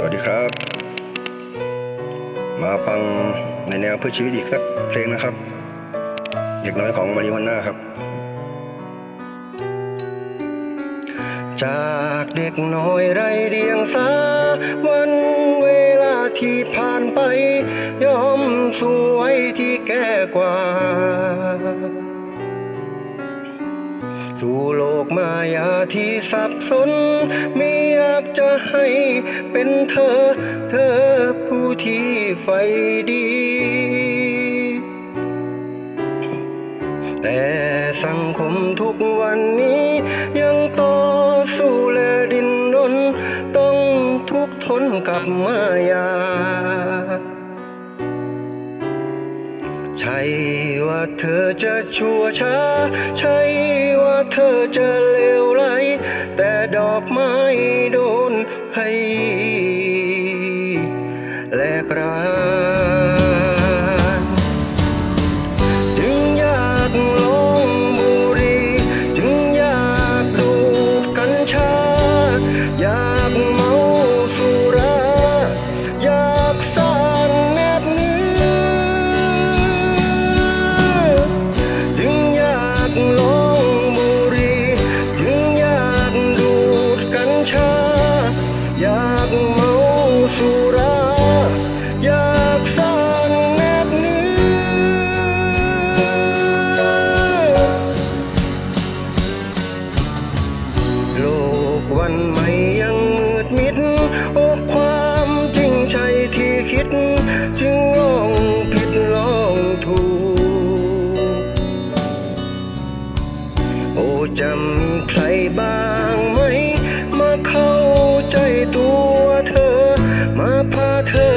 สวัสดีครับ มาฟังในแนวเพื่อชีวิตอีกสักเพลงนะครับ เด็กน้อยของมาริวันน่าครับ จากเด็กน้อยไรเดียงสา วันเวลาที่ผ่านไป ยอมสวยที่แก่กว่าสู่ มายาที่สับสน ไม่อยากจะให้เป็นเธอ เธอผู้ที่ไฟดี แต่สังคมทุกวันนี้ ยังต่อสู้และดิ้นรน ต้องทุกข์ทนกับมายาใช่ว่าเธอจะชั่วช้า ใช่ว่า จะเลวไหลแต่ดอกไม้โดนให้ มาพาเธอ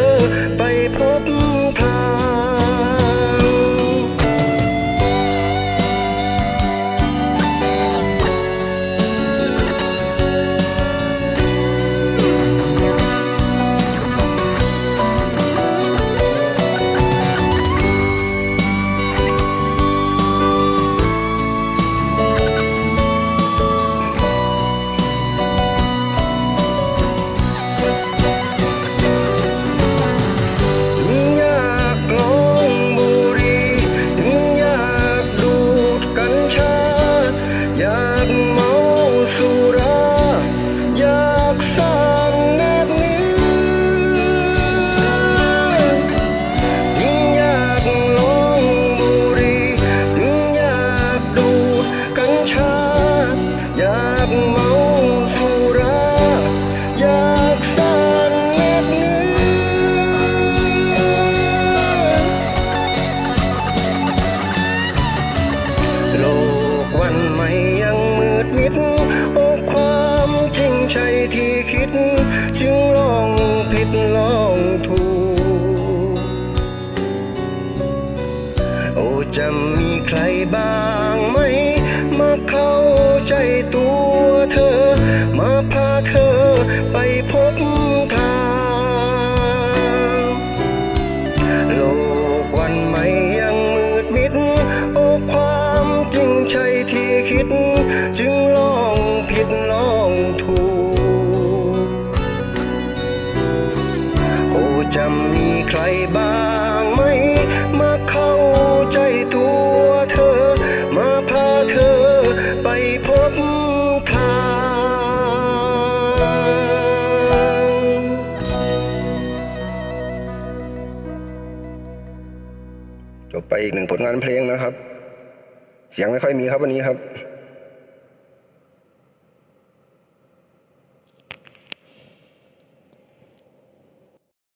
จะมีใครบ้างไหม มาเข้าใจตัว เธอ มาพาเธอไปพบทางโลกวันใหม่ยังมืดมิด โอ้ความจริงใจที่คิด จึงลองผิดลองถูก โอ้จะมีใครบ้าง จบไปอีกหนึ่งผลงานเพลงนะครับ เสียงไม่ค่อยมีครับวันนี้ครับ